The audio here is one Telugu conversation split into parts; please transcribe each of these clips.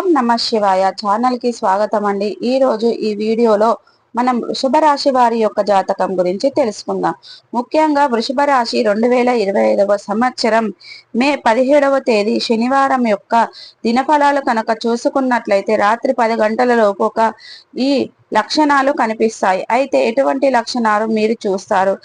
ఓం నమ శివాయ ఛానల్కి స్వాగతం అండి. ఈ రోజు ఈ వీడియోలో మనం వృషభ రాశి వారి యొక్క జాతకం గురించి తెలుసుకుందాం. ముఖ్యంగా వృషభ రాశి రెండు వేల ఇరవై ఐదవ సంవత్సరం మే పదిహేడవ తేదీ శనివారం యొక్క దినఫలాలు కనుక చూసుకున్నట్లయితే రాత్రి పది గంటల లోపు ఒక ఈ లక్షణాలు కనిపిస్తాయి. అయితే ఎటువంటి లక్షణాలు మీరు చూస్తారు?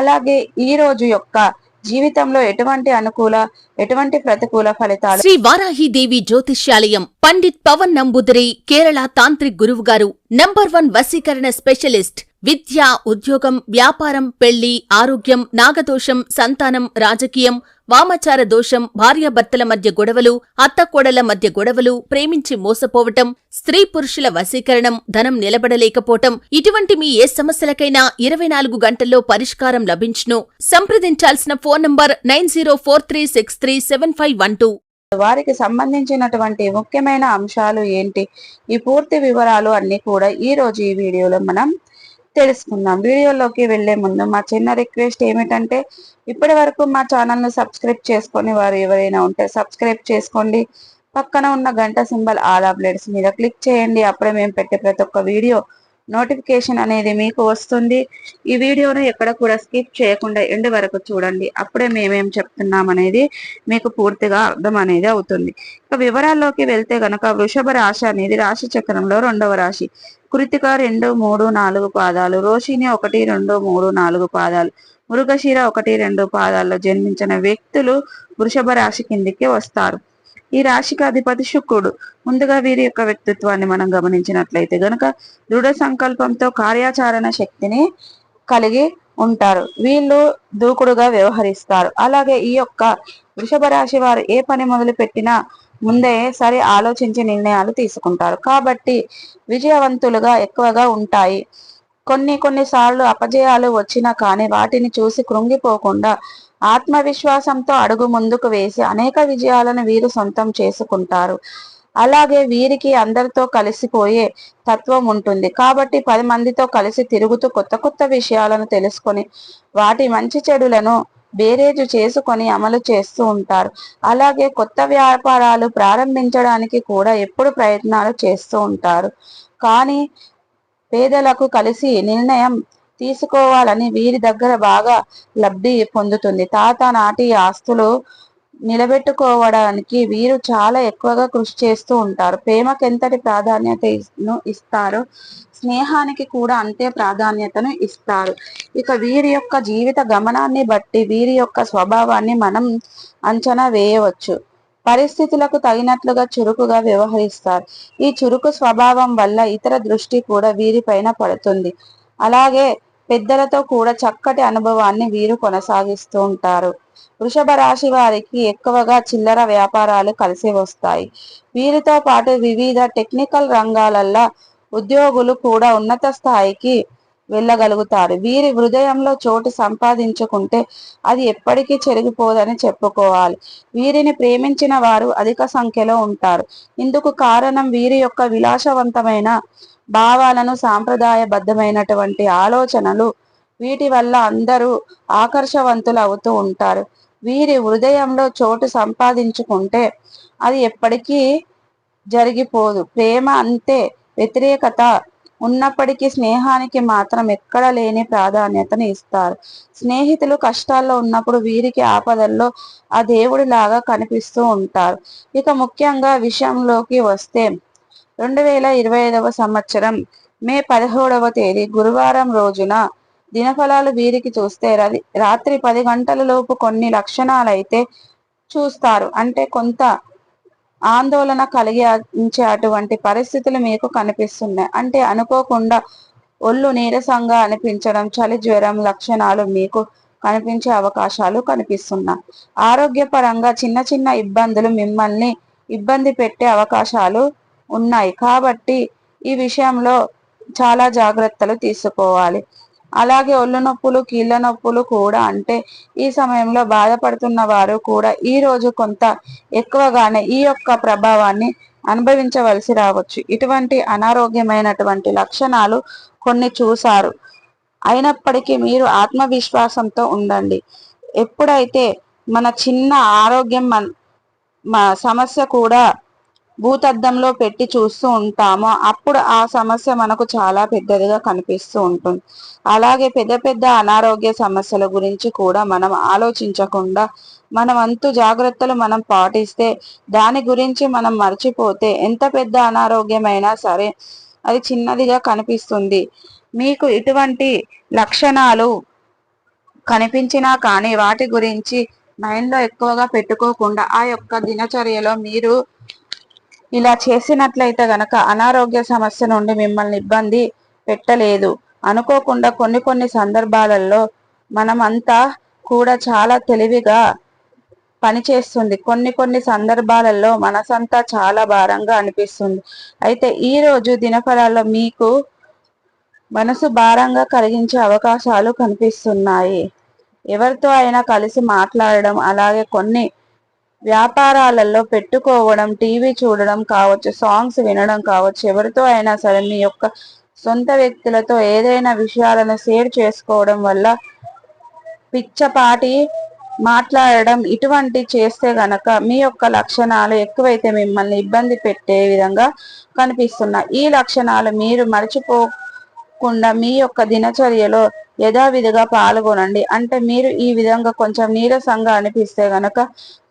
అలాగే ఈ రోజు యొక్క జీవితంలో ఎటువంటి అనుకూల ఎటువంటి ప్రతికూల ఫలితాలు? శ్రీ వారాహిదేవి జ్యోతిష్యాలయం పండిత్ పవన్ నంబుదరి కేరళ తాంత్రిక్ గురువు గారు నంబర్ వన్ వశీకరణ స్పెషలిస్ట్ విద్య ఉద్యోగం వ్యాపారం పెళ్ళి ఆరోగ్యం నాగదోషం సంతానం రాజకీయం వామచార దోషం భార్యాభర్తల మధ్య గొడవలు అత్తకోడల మధ్య గొడవలు ప్రేమించి మోసపోవటం స్త్రీ పురుషుల వశీకరణం ధనం నిలబడలేకపోవటం ఇటువంటి మీ ఏ సమస్యలకైనా ఇరవై నాలుగు గంటల్లో పరిష్కారం లభించును. సంప్రదించాల్సిన phone number nine zero four three six three seven five one two. వారికి సంబంధించినటువంటి ముఖ్యమైన అంశాలు ఏంటి? ఈ పూర్తి వివరాలు అన్ని కూడా ఈ రోజు ఈ వీడియోలో మనం తెలుసుకుందాం. వీడియోలోకి వెళ్ళే ముందు మా చిన్న రిక్వెస్ట్ ఏమిటంటే ఇప్పటి వరకు మా ఛానల్ను సబ్స్క్రైబ్ చేసుకొని వారు ఎవరైనా ఉంటే సబ్స్క్రైబ్ చేసుకోండి. పక్కన ఉన్న గంట సింబల్ ఆల్ అప్డేట్స్ మీద క్లిక్ చేయండి. అప్పుడే మేము పెట్టే ప్రతి ఒక్క వీడియో నోటిఫికేషన్ అనేది మీకు వస్తుంది. ఈ వీడియోను ఎక్కడ కూడా స్కిప్ చేయకుండా ఎండ్ వరకు చూడండి. అప్పుడే మేమేం చెప్తున్నాం అనేది మీకు పూర్తిగా అర్థం అనేది అవుతుంది. ఇక వివరాల్లోకి వెళ్తే గనక వృషభ రాశి అనేది రాశి చక్రంలో రెండవ రాశి. కృతిక రెండు మూడు నాలుగు పాదాలు. రోషిని ఒకటి రెండు మూడు నాలుగు పాదాలు. మృగశిర ఒకటి రెండు పాదాల్లో జన్మించిన వ్యక్తులు వృషభ రాశి కిందికి వస్తారు. ఈ రాశికి అధిపతి శుక్రుడు. ముందుగా వీరి యొక్క వ్యక్తిత్వాన్ని మనం గమనించినట్లయితే గనుక దృఢ సంకల్పంతో కార్యాచరణ శక్తిని కలిగి ఉంటారు. వీళ్ళు దూకుడుగా వ్యవహరిస్తారు. అలాగే ఈ యొక్క వృషభ రాశి వారు ఏ పని మొదలు పెట్టినా ముందే సరి ఆలోచించి నిర్ణయాలు తీసుకుంటారు. కాబట్టి విజయవంతులుగా ఎక్కువగా ఉంటాయి. కొన్ని కొన్నిసార్లు అపజయాలు వచ్చినా కానీ వాటిని చూసి కృంగిపోకుండా ఆత్మవిశ్వాసంతో అడుగు ముందుకు వేసి అనేక విజయాలను వీరు సొంతం చేసుకుంటారు. అలాగే వీరికి అందరితో కలిసిపోయే తత్వం ఉంటుంది. కాబట్టి పది మందితో కలిసి తిరుగుతూ కొత్త కొత్త విషయాలను తెలుసుకొని వాటి మంచి చెడులను బేరేజు చేసుకొని అమలు చేస్తూ ఉంటారు. అలాగే కొత్త వ్యాపారాలు ప్రారంభించడానికి కూడా ఎప్పుడు ప్రయత్నాలు చేస్తూ ఉంటారు. కానీ పేదలకు కలిసి నిర్ణయం తీసుకోవాలని వీరి దగ్గర బాగా లబ్ధి పొందుతుంది. తాత నాటి ఆస్తులు నిలబెట్టుకోవడానికి వీరు చాలా ఎక్కువగా కృషి చేస్తూ ఉంటారు. ప్రేమకెంతటి ప్రాధాన్యత ప్రాధాన్యతను ఇస్తారో? స్నేహానికి కూడా అంతే ప్రాధాన్యతను ఇస్తారు. ఇక వీరి యొక్క జీవిత గమనాన్ని బట్టి వీరి యొక్క స్వభావాన్ని మనం అంచనా వేయవచ్చు. పరిస్థితులకు తగినట్లుగా చురుకుగా వ్యవహరిస్తారు. ఈ చురుకు స్వభావం వల్ల ఇతర దృష్టి కూడా వీరిపైన పడుతుంది. అలాగే పెద్దలతో కూడా చక్కటి అనుభవాన్ని వీరు కొనసాగిస్తూ ఉంటారు. వృషభ రాశి వారికి ఎక్కువగా చిల్లర వ్యాపారాలు కలిసి వస్తాయి. వీరితో పాటు వివిధ టెక్నికల్ రంగాలల్లో ఉద్యోగులు కూడా ఉన్నత స్థాయికి వెళ్ళగలుగుతారు. వీరి హృదయంలో చోటు సంపాదించుకుంటే అది ఎప్పటికీ చెరిగిపోదని చెప్పుకోవాలి. వీరిని ప్రేమించిన వారు అధిక సంఖ్యలో ఉంటారు. ఇందుకు కారణం వీరి యొక్క విలాసవంతమైన భావాలను సాంప్రదాయబద్ధమైనటువంటి ఆలోచనలు వీటి వల్ల అందరూ ఆకర్షవంతులు అవుతూ ఉంటారు. వీరి హృదయంలో చోటు సంపాదించుకుంటే అది ఎప్పటికీ జరిగిపోదు. ప్రేమ అంతే. వ్యతిరేకత ఉన్నప్పటికీ స్నేహానికి మాత్రం ఎక్కడ లేని ప్రాధాన్యతను ఇస్తారు. స్నేహితులు కష్టాల్లో ఉన్నప్పుడు వీరికి ఆపదల్లో ఆ దేవుడిలాగా కనిపిస్తూ ఉంటారు. ఇక ముఖ్యంగా విషయంలోకి వస్తే రెండు వేల ఇరవై ఐదవ సంవత్సరం మే పదహోడవ తేదీ గురువారం రోజున దినఫలాలు వీరికి చూస్తే రాత్రి పది గంటల లోపు కొన్ని లక్షణాలైతే చూస్తారు. అంటే కొంత ఆందోళన కలిగించే అటువంటి పరిస్థితులు మీకు కనిపిస్తున్నాయి. అంటే అనుకోకుండా ఒళ్ళు నీరసంగా అనిపించడం చలి జ్వరం లక్షణాలు మీకు కనిపించే అవకాశాలు కనిపిస్తున్నాయి. ఆరోగ్యపరంగా చిన్న చిన్న ఇబ్బందులు మిమ్మల్ని ఇబ్బంది పెట్టే అవకాశాలు ఉన్నాయి. కాబట్టి ఈ విషయంలో చాలా జాగ్రత్తలు తీసుకోవాలి. అలాగే ఒళ్ళు నొప్పులు కీళ్ళ నొప్పులు కూడా అంటే ఈ సమయంలో బాధపడుతున్న వారు కూడా ఈ రోజు కొంత ఎక్కువగానే ఈ యొక్క ప్రభావాన్ని అనుభవించవలసి రావచ్చు. ఇటువంటి అనారోగ్యమైనటువంటి లక్షణాలు కొన్ని చూశారు. అయినప్పటికీ మీరు ఆత్మవిశ్వాసంతో ఉండండి. ఎప్పుడైతే మన చిన్న ఆరోగ్యం సమస్య కూడా భూతద్దంలో పెట్టి చూస్తూ ఉంటామో. అప్పుడు ఆ సమస్య మనకు చాలా పెద్దదిగా కనిపిస్తూ ఉంటుంది. అలాగే పెద్ద పెద్ద అనారోగ్య సమస్యల గురించి కూడా మనం ఆలోచించకుండా మన వంతు జాగ్రత్తలు మనం పాటిస్తే దాని గురించి మనం మర్చిపోతే ఎంత పెద్ద అనారోగ్యమైనా సరే అది చిన్నదిగా కనిపిస్తుంది. మీకు ఇటువంటి లక్షణాలు కనిపించినా కానీ వాటి గురించి మైండ్లో ఎక్కువగా పెట్టుకోకుండా ఆ యొక్క దినచర్యలో మీరు ఇలా చేసినట్లయితే గనక అనారోగ్య సమస్య నుండి మిమ్మల్ని ఇబ్బంది పెట్టలేదు. అనుకోకుండా కొన్ని కొన్ని సందర్భాలలో మనమంతా కూడా చాలా తెలివిగా పనిచేస్తుంది. కొన్ని కొన్ని సందర్భాలలో మనసంతా చాలా భారంగా అనిపిస్తుంది. అయితే ఈ రోజు దినఫలాల్లో మీకు మనసు భారంగా కలిగించే అవకాశాలు కనిపిస్తున్నాయి. ఎవరితో అయినా కలిసి మాట్లాడడం అలాగే కొన్ని వ్యాపారాలలో పెట్టుకోవడం టీవీ చూడడం కావచ్చు సాంగ్స్ వినడం కావచ్చు ఎవరితో అయినా సరే మీ యొక్క సొంత వ్యక్తులతో ఏదైనా విషయాలను షేర్ చేసుకోవడం వల్ల పిచ్చపాటి మాట్లాడడం ఇటువంటి చేస్తే గనక మీ యొక్క లక్షణాలు ఎక్కువైతే మిమ్మల్ని ఇబ్బంది పెట్టే విధంగా కనిపిస్తున్నాయి. ఈ లక్షణాలు మీరు మర్చిపోకుండా మీ యొక్క దినచర్యలో యథావిధిగా పాల్గొనండి. అంటే మీరు ఈ విధంగా కొంచెం నీరసంగా అనిపిస్తే గనక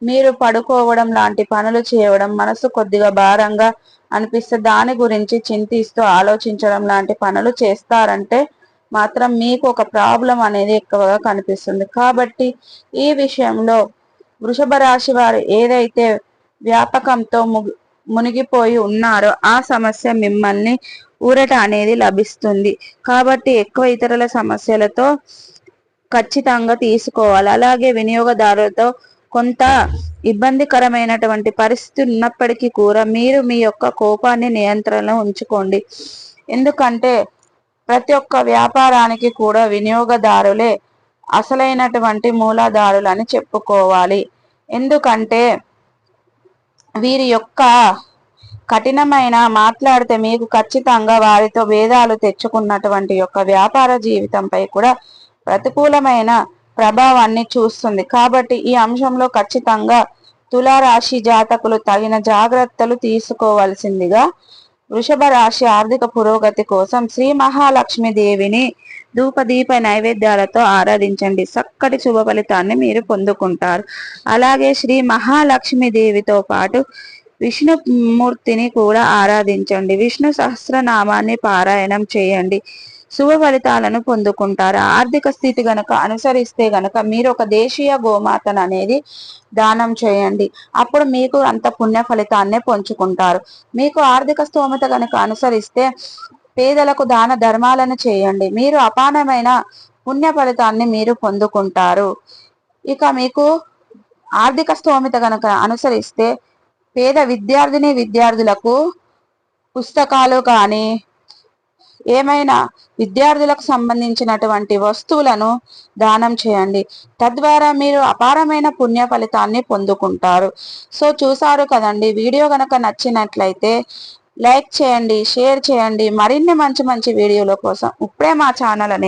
మీరు పడుకోవడం లాంటి పనులు చేయడం మనసు కొద్దిగా భారంగా అనిపిస్తే దాని గురించి చింతిస్తూ ఆలోచించడం లాంటి పనులు చేస్తారంటే మాత్రం మీకు ఒక ప్రాబ్లం అనేది ఎక్కువగా కనిపిస్తుంది. కాబట్టి ఈ విషయంలో వృషభ రాశి వారు ఏదైతే వ్యాపకంతో మునిగిపోయి ఉన్నారో ఆ సమస్య మిమ్మల్ని ఊరట అనేది లభిస్తుంది. కాబట్టి ఎక్కువ ఇతరుల సమస్యలతో ఖచ్చితంగా తీసుకోవాలి. అలాగే వినియోగదారులతో కొంత ఇబ్బందికరమైనటువంటి పరిస్థితి ఉన్నప్పటికీ కూడా మీరు మీ యొక్క కోపాన్ని నియంత్రణలో ఉంచుకోండి. ఎందుకంటే ప్రతి ఒక్క వ్యాపారానికి కూడా వినియోగదారులే అసలైనటువంటి మూలాధారులు అని చెప్పుకోవాలి. ఎందుకంటే వీరి యొక్క కఠినమైన మాట్లాడితే మీకు ఖచ్చితంగా వారితో భేదాలు తెచ్చుకున్నటువంటి యొక్క వ్యాపార జీవితంపై కూడా ప్రతికూలమైన ప్రభావాన్ని చూస్తుంది. కాబట్టి ఈ అంశంలో ఖచ్చితంగా తులారాశి జాతకులు తగిన జాగ్రత్తలు తీసుకోవాల్సిందిగా వృషభ రాశి ఆర్థిక పురోగతి కోసం శ్రీ మహాలక్ష్మి దేవిని ధూపదీప నైవేద్యాలతో ఆరాధించండి. చక్కటి శుభ ఫలితాన్ని మీరు పొందుకుంటారు. అలాగే శ్రీ మహాలక్ష్మి దేవితో పాటు విష్ణుమూర్తిని కూడా ఆరాధించండి. విష్ణు సహస్రనామాన్ని పారాయణం చేయండి. శుభ ఫలితాలను పొందుకుంటారు. ఆర్థిక స్థితి గనక అనుసరిస్తే గనక మీరు ఒక దేశీయ గోమాతను అనేది దానం చేయండి. అప్పుడు మీకు అంత పుణ్య ఫలితాన్నే పంచుకుంటారు. మీకు ఆర్థిక స్తోమత గనక అనుసరిస్తే పేదలకు దాన ధర్మాలను చేయండి. మీరు అపానమైన పుణ్య ఫలితాన్ని మీరు పొందుకుంటారు. ఇక మీకు ఆర్థిక స్తోమత గనక అనుసరిస్తే పేద విద్యార్థిని విద్యార్థులకు పుస్తకాలు కానీ ఏమైనా విద్యార్థులకు సంబంధించినటువంటి వస్తువులను దానం చేయండి. తద్వారా మీరు అపారమైన పుణ్య ఫలితాన్ని పొందుకుంటారు. సో చూసారు కదండి వీడియో కనుక నచ్చినట్లయితే లైక్ చేయండి షేర్ చేయండి. మరిన్ని మంచి మంచి వీడియోల కోసం ఇప్పుడే మా ఛానల్